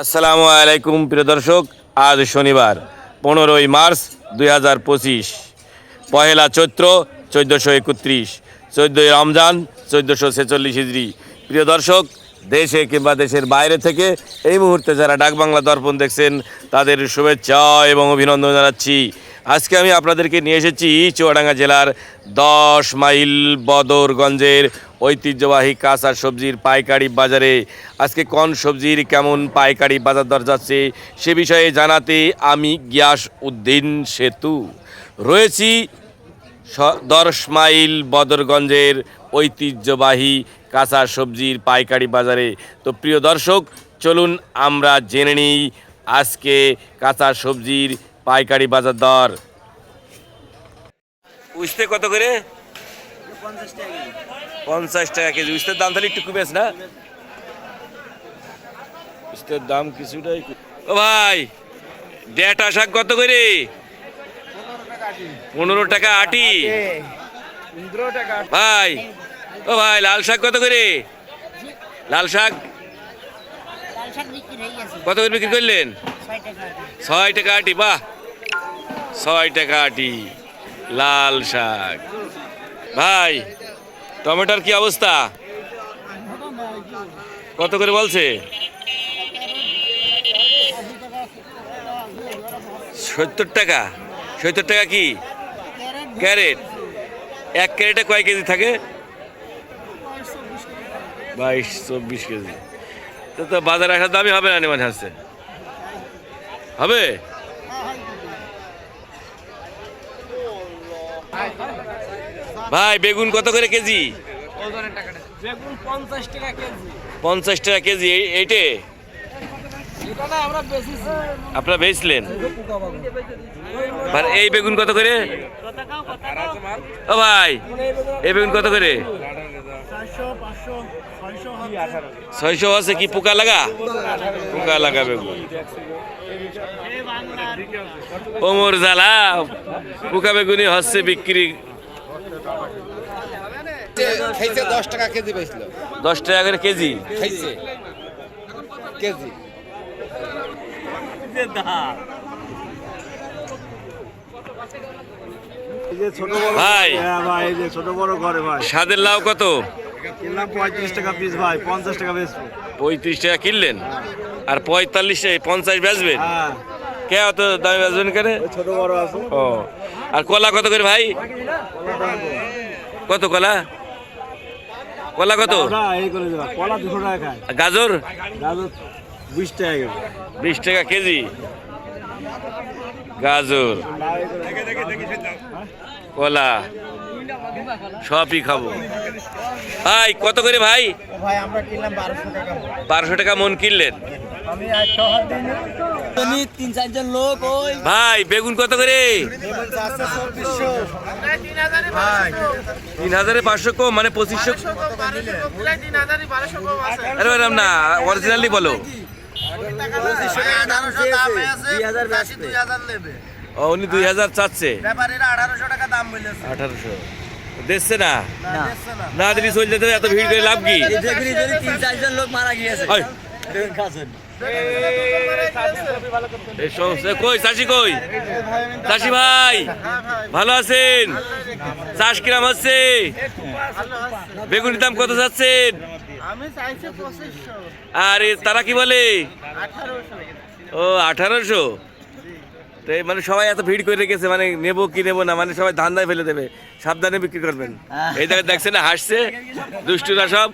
আসসালামু আলাইকুম, প্রিয় দর্শক। আজ শনিবার, পনেরোই মার্চ দুই হাজার পঁচিশ। পহেলা চৈত্র চোদ্দোশো একত্রিশ, চোদ্দোই রমজান চোদ্দোশো ছেচল্লিশ হিজড়ি প্রিয় দর্শক, দেশে কিংবা দেশের বাইরে থেকে এই মুহূর্তে যারা ডাকবাংলা দর্পণ দেখছেন, তাদের শুভেচ্ছা এবং অভিনন্দন জানাচ্ছি। আজকে আমি আপনাদেরকে নিয়ে এসেছি চুয়াডাঙ্গা জেলার দশ মাইল বদরগঞ্জের ঐতিহ্যবাহী কাঁচা সবজির পাইকারি বাজারে। আজকে কোন সবজির কেমন পাইকারি বাজার দর যাচ্ছে সে বিষয়ে জানাতে আমি গিয়াস উদ্দিন সেতু। রয়েছি দশ মাইল বদরগঞ্জের ঐতিহ্যবাহী কাঁচা সবজির পাইকারি বাজারে। তো প্রিয় দর্শক, চলুন আমরা জেনে নিই আজকে কাঁচা সবজির পাইকারি বাজার দর। উস্তে কত করে? পঞ্চাশ টাকা কেজি। উস্তের দাম তাহলে একটু কমেছ না? উস্তের দাম কিছুটাই ও ভাই ডেটা শাক কত করে? পনেরো টাকা আটি। ভাই ও ভাই লাল শাক কত করে? লাল শাক? লাল শাক বিক্রি গেছে। কত করে বিক্রি করলেন? ছয় টাকা আটি, বাহ। ছয় টাকা আটি, লাল শাক। ভাই, টমেটোর কি অবস্থা? কত করে বলছে? সত্তর টাকা। সত্তর টাকা কি? ক্যারেট। এক ক্যারেটে কয় কেজি থাকে? বাইশ, চব্বিশ কেজি। তো তো বাজারে আসার দামই হবে না নেওয়া হচ্ছে হবে? ভাই বেগুন কত করে কেজি? পঞ্চাশ টাকা কেজি। এইটে? আপনারা বেচলেন? আর এই বেগুন কত করে? ও ভাই এই বেগুন কত করে? ছয়শো আছে কি পোকা লাগা? পোকা লাগা বেগুন ওমর জ্বালা পোকা বেগুনি হচ্ছে বিক্রি। দশ টাকা কেজি বেচলো। দশ টাকা করে কেজি? খাইছে। কেজি। এই যে ছোট বড় ভাই। হ্যাঁ ভাই এই যে ছোট বড় ঘরে ভাই। স্বাদের লাউ কত? কিনলাম পঁয়ত্রিশ টাকা পিস ভাই পঞ্চাশ টাকা বেচবো। পঁয়ত্রিশ টাকা কিনলেন? আর পঁয়তাল্লিশ পঞ্চাশ বেচবেন? হ্যাঁ। কে অত দামে বেচবেন কেন? ছোট বড় আছে। ও। আর কলা কত করে ভাই? কত কলা? কলা কত? কলা দুশো টাকা গাজর? গাজর বিশ টাকা বিশ টাকা কেজি। গাজর। কলা। সবই খাব। ভাই কত করে ভাই? ভাই আমরা কিনলাম বারোশো টাকা মন। কিনলেন? আমি একটা হাত দিই তিন চারজন লোক ভাই বেগুন কত করে? তিন হাজারে পাঁচশো। কম মানে পঁচিশশো আরে ম্যাডাম না অরিজিনালি বলো। আঠারোশো দাম উনি দুই হাজার চাচ্ছে। আঠারোশো দেখছে না? না দিচ্ছে না। না দিদি চলে যেতে এত ভিড় করে লাভ কি? লোক মারা গিয়েছে কই চাষি কই? চাষি ভাই ভালো আছেন? চাষ কিরাম হচ্ছে? বেগুনের দাম কত যাচ্ছেন? আমি চাইছি পঁচিশশো। আর তারা কি বলে? ও আঠারোশো? তো মানে সবাই এত ভিড় করে রেখেছে মানে নেব কি নেব না মানে সবাই ধান্দায় ফেলে দেবে। সাবধানে বিক্রি করবেন। এই দেখেন না, হাসছে, দুষ্টুরা সব।